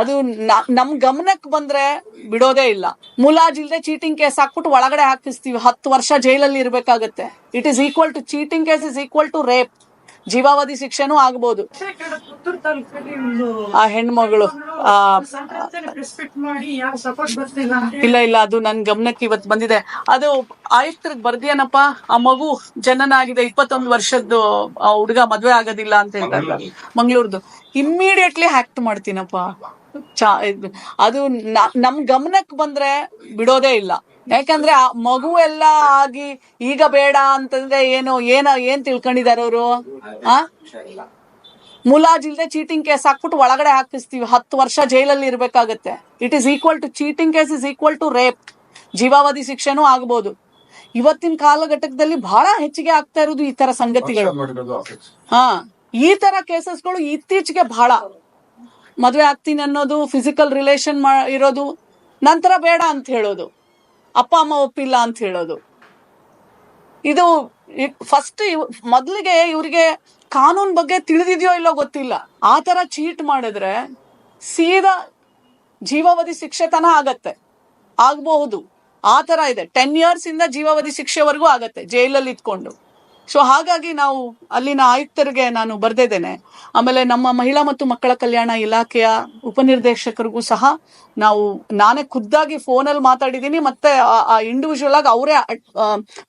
ಅದು ನ- ನಮ್ ಗಮನಕ್ಕೆ ಬಂದ್ರೆ ಬಿಡೋದೇ ಇಲ್ಲ. ಮುಲಾಜಿಲ್ದೆ ಚೀಟಿಂಗ್ ಕೇಸ್ ಹಾಕ್ಬಿಟ್ಟು ಒಳಗಡೆ ಹಾಕಿಸ್ತೀವಿ ಹತ್ತು ವರ್ಷ ಜೈಲಲ್ಲಿ ಇರ್ಬೇಕಾಗತ್ತೆ. It is equal to cheating case is equal to rape ಜೀವಾವಧಿ ಶಿಕ್ಷೆನೂ ಆಗ್ಬೋದು. ಆ ಹೆಣ್ಮಗಳು ಇಲ್ಲ ಇಲ್ಲ ಅದು ನನ್ ಗಮನಕ್ಕೆ ಇವತ್ತು ಬಂದಿದೆ. ಅದು ಆಯುಕ್ತರಿಗೆ ಬರ್ದಿಯನಪ್ಪ? ಆ ಮಗು ಜನನ ಆಗಿದೆ ಇಪ್ಪತ್ತೊಂದು ವರ್ಷದ್ದು ಆ ಹುಡುಗ ಮದ್ವೆ ಆಗೋದಿಲ್ಲ ಅಂತ ಹೇಳ್ತಾರೆ. ಮಂಗ್ಳೂರ್ದು. ಇಮ್ಮಿಡಿಯೇಟ್ಲಿ ಹ್ಯಾಕ್ಟ್ ಮಾಡ್ತೀನಪ್ಪ. ಚಾ ಅದು ನಮ್ ಗಮನಕ್ಕೆ ಬಂದ್ರೆ ಬಿಡೋದೇ ಇಲ್ಲ. ಯಾಕಂದ್ರೆ ಆ ಮಗು ಎಲ್ಲ ಆಗಿ ಈಗ ಬೇಡ ಅಂತಂದ್ರೆ ಏನು ಏನ ಏನ್ ತಿಳ್ಕೊಂಡಿದಾರ ಅವರು? ಆ? ಮುಲಾಜಿಲ್ದೆ ಚೀಟಿಂಗ್ ಕೇಸ್ ಹಾಕ್ಬಿಟ್ಟು ಒಳಗಡೆ ಹಾಕಿಸ್ತೀವಿ. ಹತ್ತು ವರ್ಷ ಜೈಲಲ್ಲಿ ಇರ್ಬೇಕಾಗತ್ತೆ. It is equal to cheating case is equal to rape ಜೀವಾವಧಿ ಶಿಕ್ಷೆನೂ ಆಗ್ಬೋದು. ಇವತ್ತಿನ ಕಾಲಘಟ್ಟದಲ್ಲಿ ಬಹಳ ಹೆಚ್ಚಿಗೆ ಆಗ್ತಾ ಇರೋದು ಈ ತರ ಸಂಗತಿಗಳು. ಹಾ ಈ ತರ ಕೇಸಸ್ಗಳು ಇತ್ತೀಚೆಗೆ ಬಹಳ. ಮದ್ವೆ ಆಗ್ತೀನಿ ಅನ್ನೋದು ಫಿಸಿಕಲ್ ರಿಲೇಷನ್ ಇರೋದು ನಂತರ ಬೇಡ ಅಂತ ಹೇಳೋದು. ಅಪ್ಪ, ಅಮ್ಮ ಒಪ್ಪಿಲ್ಲ ಅಂತ ಹೇಳೋದು. ಇದು ಫಸ್ಟ್ ಮೊದಲಿಗೆ ಇವ್ರಿಗೆ ಕಾನೂನ್ ಬಗ್ಗೆ ತಿಳಿದಿದೆಯೋ ಇಲ್ಲೋ ಗೊತ್ತಿಲ್ಲ. ಆ ತರ ಚೀಟ್ ಮಾಡಿದ್ರೆ ಸೀದಾ ಜೀವಾವಧಿ ಶಿಕ್ಷೆ ತನ ಆಗತ್ತೆ. ಆಗಬಹುದು. ಆ ತರ ಇದೆ. ಟೆನ್ ಇಯರ್ಸ್ ಇಂದ ಜೀವಾವಧಿ ಶಿಕ್ಷೆವರೆಗೂ ಆಗತ್ತೆ, ಜೈಲಲ್ಲಿ ಇದ್ಕೊಂಡು. ಸೊ ಹಾಗಾಗಿ ನಾವು ಅಲ್ಲಿನ ಆಯುಕ್ತರಿಗೆ ನಾನು ಬರ್ದಿದ್ದೇನೆ. ಆಮೇಲೆ ನಮ್ಮ ಮಹಿಳಾ ಮತ್ತು ಮಕ್ಕಳ ಕಲ್ಯಾಣ ಇಲಾಖೆಯ ಉಪನಿರ್ದೇಶಕರಿಗೂ ಸಹ ನಾವು ನಾನೇ ಖುದ್ದಾಗಿ ಫೋನಲ್ಲಿ ಮಾತಾಡಿದ್ದೀನಿ. ಮತ್ತೆ ಆ ಇಂಡಿವಿಜುವಲ್ ಆಗಿ ಅವರೇ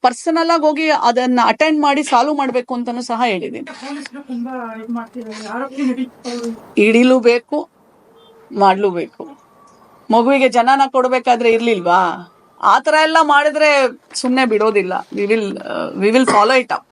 ಪರ್ಸನಲ್ ಆಗಿ ಹೋಗಿ ಅದನ್ನ ಅಟೆಂಡ್ ಮಾಡಿ ಸಾಲ್ವ್ ಮಾಡಬೇಕು ಅಂತಾನು ಸಹ ಹೇಳಿದ್ದೀನಿ. ಇಡಿಲೂ ಬೇಕು ಮಾಡ್ಲೂ ಬೇಕು. ಮಗುವಿಗೆ ಜನನ ಕೊಡ್ಬೇಕಾದ್ರೆ ಇರ್ಲಿಲ್ವಾ? ಆತರ ತರ ಎಲ್ಲ ಮಾಡಿದ್ರೆ ಸುಮ್ನೆ ಬಿಡೋದಿಲ್ಲ. We will we will follow it up